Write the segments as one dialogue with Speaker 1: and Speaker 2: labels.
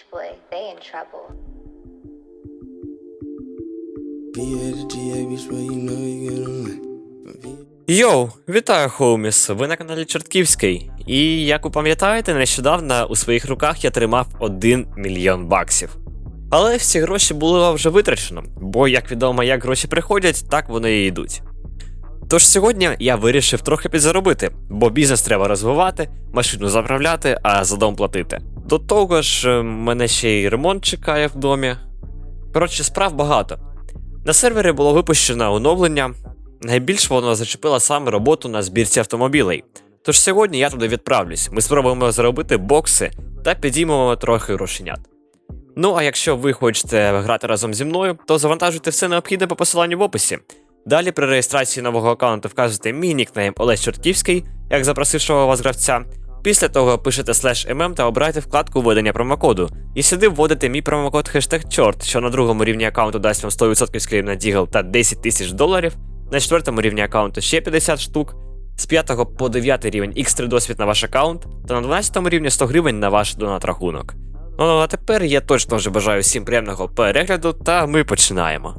Speaker 1: Beach Boy, they in trouble.
Speaker 2: Йоу, вітаю, хоуміс! Ви на каналі Чортківський. І як ви пам'ятаєте, нещодавно у своїх руках я тримав 1 мільйон баксів. Але всі гроші було вже витрачено, бо, як відомо, як гроші приходять, так вони і йдуть. Тож сьогодні я вирішив трохи підзаробити, бо бізнес треба розвивати, машину заправляти, а за дом платити. До того ж, е, мене ще й ремонт чекає в домі. Коротше, справ багато. На сервері було випущено оновлення, Найбільш воно зачепило саме роботу на збірці автомобілей. Тож сьогодні я туди відправлюсь. Ми спробуємо заробити бокси та підіймемо трохи грошенят. Ну а якщо ви хочете грати разом зі мною, то завантажуйте все необхідне по посиланню в описі. Далі при реєстрації нового аккаунту вказуєте мій нікнейм Олесь Чортківський, як запросившого вас гравця. Після того пишете mm та обирайте вкладку введення промокоду. І сюди вводите мій промокод хештег чорт, що на другому рівні аккаунту дасть вам 100% склів на Дігл та 10 тисяч доларів. На четвертому рівні аккаунту ще 50 штук, з 5 по 9 рівень X3 досвід на ваш аккаунт, та на 12 рівні 100 гривень на ваш донат рахунок. Ну а тепер я точно вже бажаю всім приємного перегляду, та ми починаємо.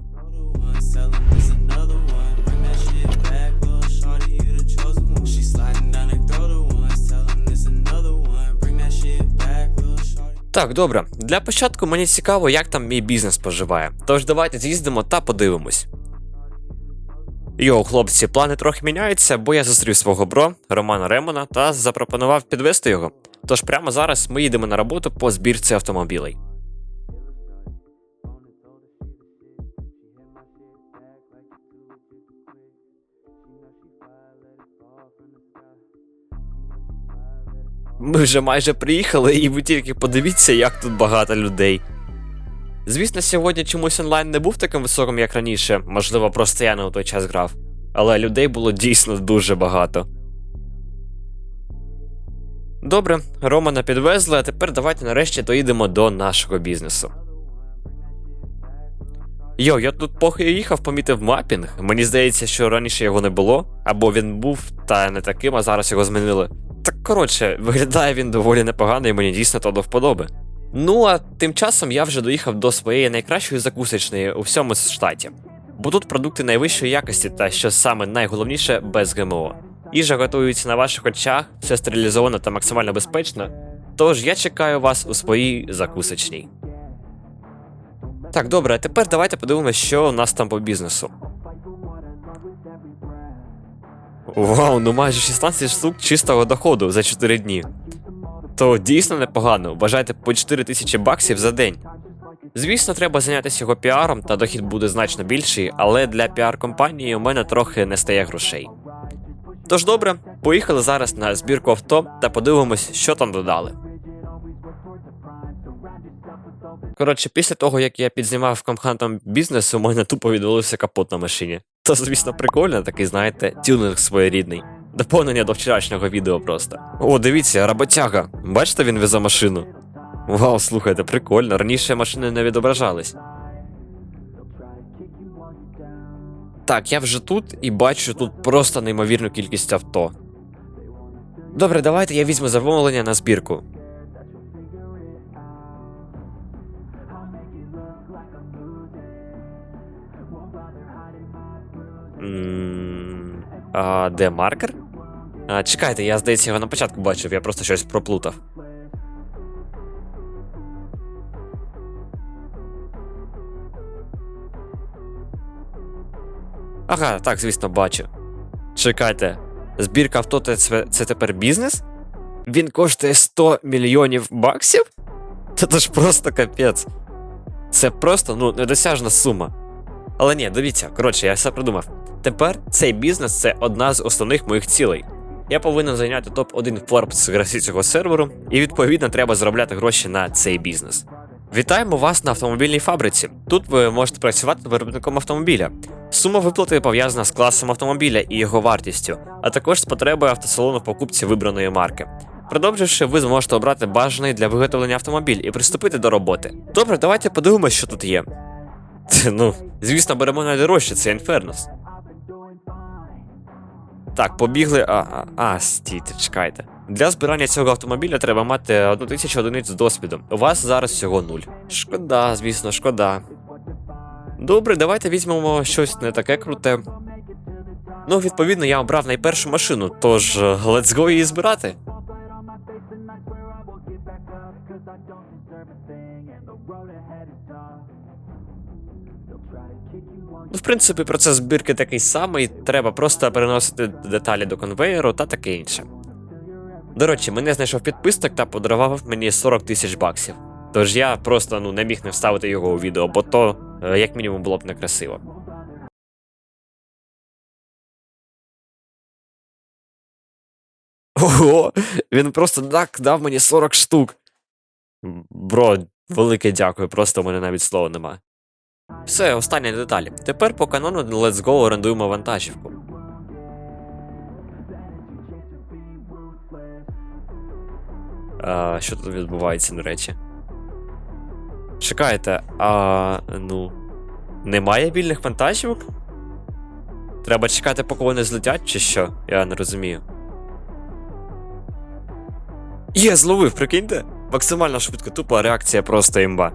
Speaker 2: Так, добре. Для початку мені цікаво, як там мій бізнес поживає. Тож давайте з'їздимо та подивимось. Йоу, хлопці, плани трохи міняються, бо я зустрів свого бро Романа Ремона та запропонував підвести його. Тож прямо зараз ми їдемо на роботу по збірці автомобілей. Ми вже майже приїхали, і ви тільки подивіться, як тут багато людей. Звісно, сьогодні чомусь онлайн не був таким високим, як раніше, можливо, просто я не у той час грав. Але людей було дійсно дуже багато. Добре, Романа підвезли, а тепер давайте нарешті доїдемо до нашого бізнесу. Йо, я тут поки їхав, помітив мапінг. Мені здається, що раніше його не було, або він був та не таким, а зараз його змінили. Так коротше, виглядає він доволі непогано і мені дійсно то до вподоби. Ну а тим часом я вже доїхав до своєї найкращої закусочної у всьому штаті. Бо тут продукти найвищої якості та що саме найголовніше без ГМО. Їжа готується на ваших очах, все стерилізовано та максимально безпечно. Тож я чекаю вас у своїй закусочній. Так, добре, а тепер давайте подивимося, що у нас там по бізнесу. Вау, ну майже 16 штук чистого доходу за 4 дні. То дійсно непогано, вважайте по 4 тисячі баксів за день. Звісно, треба зайнятися його піаром, та дохід буде значно більший, але для піар-компанії у мене трохи не стає грошей. Тож добре, поїхали зараз на збірку авто та подивимось, що там додали. Коротше, після того, як я підзнімав комхантом бізнес, у мене тупо відвалився капот на машині. То, звісно, прикольно, такий, знаєте, тюнинг своєрідний. Доповнення до вчорашнього відео просто. О, дивіться, роботяга. Бачите, він везе машину. Вау, слухайте, прикольно. Раніше машини не відображались. Так, я вже тут і бачу тут просто неймовірну кількість авто. Добре, давайте я візьму замовлення на збірку. Де маркер? А, чекайте, я здається його на початку бачив, я просто щось проплутав. Ага, так, звісно, бачу. Чекайте, збірка авто це, це тепер бізнес? Він коштує 100 мільйонів баксів? Та це ж просто капець. Це просто ну, недосяжна сума. Але ні, дивіться, коротше, я все придумав. Тепер цей бізнес це одна з основних моїх цілей. Я повинен зайняти топ-1 Forbes гравців цього серверу, і відповідно треба заробляти гроші на цей бізнес. Вітаємо вас на автомобільній фабриці. Тут ви можете працювати виробником автомобіля. Сума виплати пов'язана з класом автомобіля і його вартістю, а також з потребою автосалону в покупці вибраної марки. Продовживши, ви зможете обрати бажаний для виготовлення автомобіль і приступити до роботи. Добре, давайте подивимося, що тут є. Це, ну, звісно, беремо найдорожче, це Інфернос. Так, побігли. А, а, а, стійте, чекайте. Для збирання цього автомобіля треба мати 1000 одиниць досвіду. У вас зараз всього нуль. Шкода, звісно, шкода. Добре, давайте візьмемо щось не таке круте. Ну, відповідно, я обрав найпершу машину, тож let's go її збирати. Ну, в принципі, процес збірки такий самий, треба просто переносити деталі до конвейеру та таке інше. До речі, мене знайшов підписник та подарував мені 40 тисяч баксів. Тож я просто ну, не міг не вставити його у відео, бо то, е, як мінімум, було б некрасиво. Ого, він просто так дав мені 40 штук. Бро, велике дякую, просто у мене навіть слова нема. Все, остання деталь. Тепер по канону Let's Go орендуємо вантажівку. А, що тут відбувається, до речі? Чекайте, а ну. Немає вільних вантажівок? Треба чекати, поки вони злетять, чи що? Я не розумію. Є, зловив, прикиньте? Максимально швидко, тупа реакція просто імба.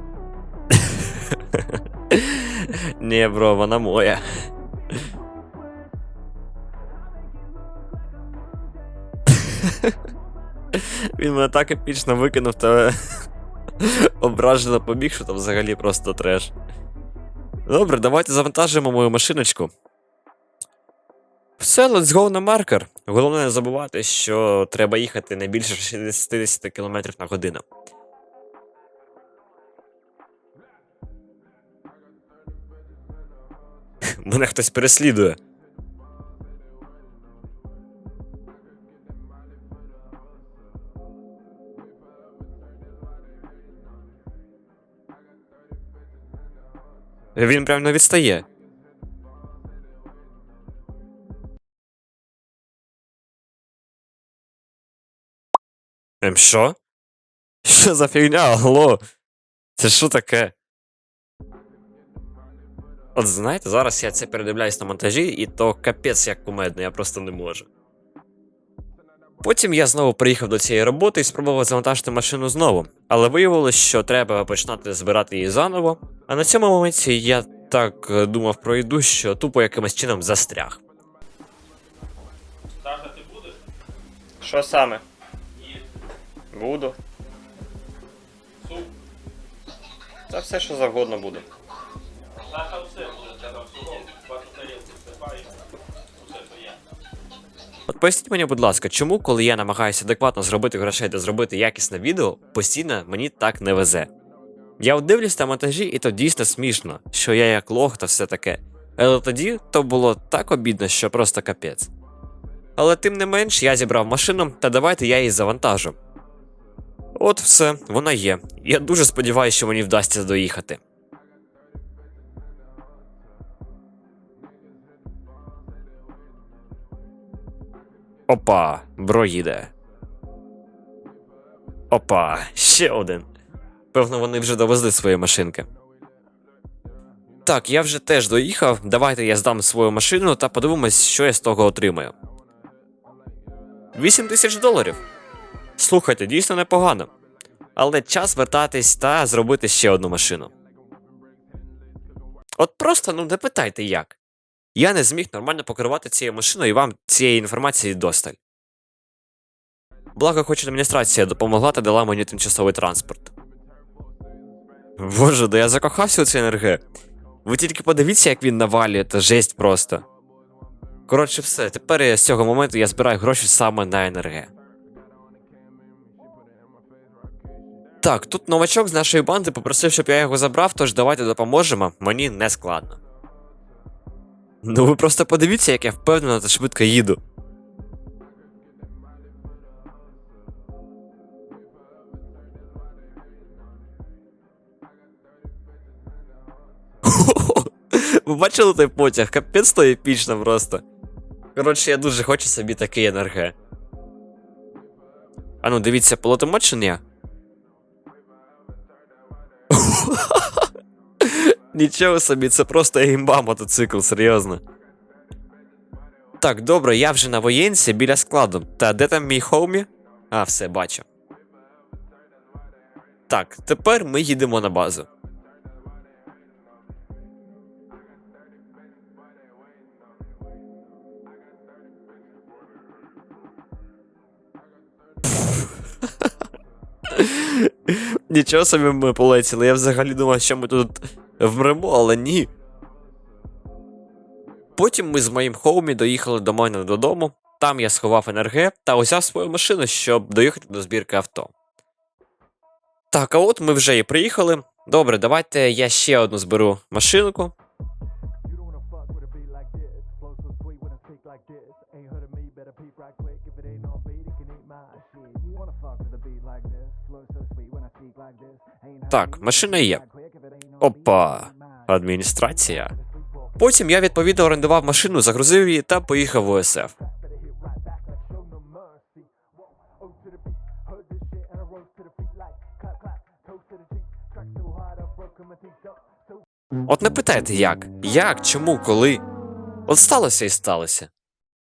Speaker 2: Ні, бро, вона моя. Він мене так епічно викинув та ображено побіг, що там взагалі просто треш. Добре, давайте завантажимо мою машиночку. Все, let's go на маркер. Головне не забувати, що треба їхати не більше 60 км на годину. Мене хтось переслідує. Він прям не відстає. Ем, що? Що за фігня? Алло? Це що таке? От знаєте, зараз я це передивляюсь на монтажі, і то капець як кумедно, я просто не можу. Потім я знову приїхав до цієї роботи і спробував завантажити машину знову, але виявилось, що треба починати збирати її заново. А на цьому моменті я так е, думав про їду, що тупо якимось чином застряг.
Speaker 1: Саша, ти будеш?
Speaker 2: Що саме?
Speaker 1: Ні.
Speaker 2: Буду.
Speaker 1: Суп.
Speaker 2: Та все, що завгодно буде. Поясніть мені, будь ласка, чому, коли я намагаюся адекватно зробити грошей та зробити якісне відео, постійно мені так не везе. Я от дивлюсь на монтажі, і то дійсно смішно, що я як лох та все таке. Але тоді то було так обідно, що просто капець. Але тим не менш, я зібрав машину, та давайте я її завантажу. От все, вона є. Я дуже сподіваюся, що мені вдасться доїхати. Опа, бро їде. Опа, ще один. Певно, вони вже довезли свої машинки. Так, я вже теж доїхав. Давайте я здам свою машину та подивимось, що я з того отримаю. 8 тисяч доларів. Слухайте, дійсно непогано. Але час вертатись та зробити ще одну машину. От просто ну не питайте як. Я не зміг нормально покерувати цією машиною і вам цієї інформації досталь. Благо, хоч адміністрація допомогла та дала мені тимчасовий транспорт. Боже, да я закохався у цей НРГ. Ви тільки подивіться, як він навалює, та жесть просто. Коротше, все, тепер я з цього моменту я збираю гроші саме на НРГ. Так, тут новачок з нашої банди попросив, щоб я його забрав, тож давайте допоможемо, мені не складно. Ну ви просто подивіться, як я впевнено та швидко їду. Ви бачили той потяг? Капець то епічно просто. Коротше, я дуже хочу собі такий НРГ. А ну, дивіться, полетимо чи ні? Нічого собі, це просто імба мотоцикл, серйозно. Так, добре, я вже на воєнці біля складу. Та де там мій хоумі? А, все, бачу. Так, тепер ми їдемо на базу. Нічого собі ми полетіли. Я взагалі думав, що ми тут вмремо, але ні. Потім ми з моїм хоумі доїхали до мене додому. Там я сховав НРГ та узяв свою машину, щоб доїхати до збірки авто. Так, а от ми вже і приїхали. Добре, давайте я ще одну зберу машинку. Так, машина є. Опа. Адміністрація. Потім я відповідно орендував машину, загрузив її та поїхав в ОСФ.
Speaker 3: Oh
Speaker 2: От не питайте як? Як, чому, коли? От сталося і сталося.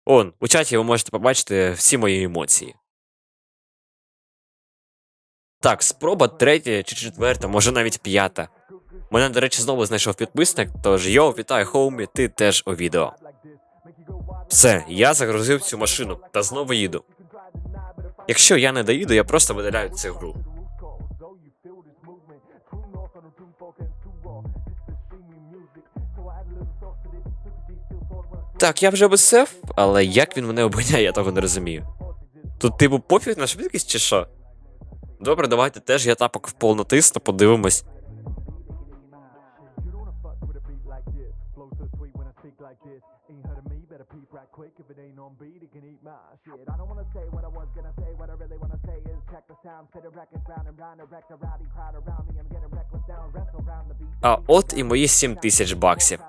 Speaker 2: Он, у чаті ви можете побачити всі мої емоції. Так, спроба третя чи четверта, може навіть п'ята. Мене, до речі, знову знайшов підписник, тож йоу, вітаю, хоумі, ти теж у відео. Все, я загрузив цю машину та знову їду. Якщо я не доїду, я просто видаляю цю гру. Так, я вже без але як він мене обганяє, я того не розумію. Тут типу пофіг на швидкість чи що? Добре, давайте теж я тапок в пол натисну, подивимось. А от і мої 7 тисяч баксів.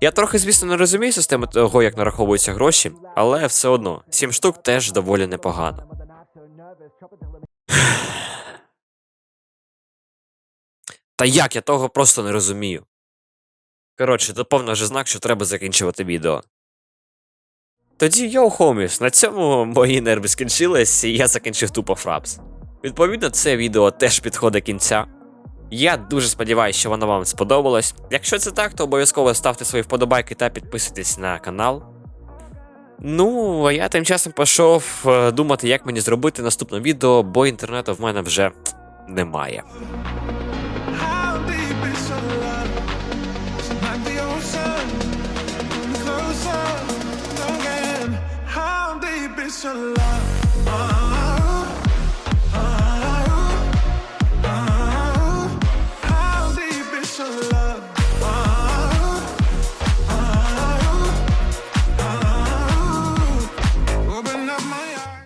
Speaker 2: Я трохи, звісно, не розумію систему того, як нараховуються гроші, але все одно 7 штук теж доволі непогано. Та як я того просто не розумію. Коротше, це повно вже знак, що треба закінчувати відео. Тоді, йоу, хоміс, на цьому мої нерви скінчились, і я закінчив тупо фрапс. Відповідно, це відео теж підходить кінця. Я дуже сподіваюся, що воно вам сподобалось. Якщо це так, то обов'язково ставте свої вподобайки та підписуйтесь на канал. Ну, а я тим часом пішов е, думати, як мені зробити наступне відео, бо інтернету в мене вже немає.
Speaker 4: Your love?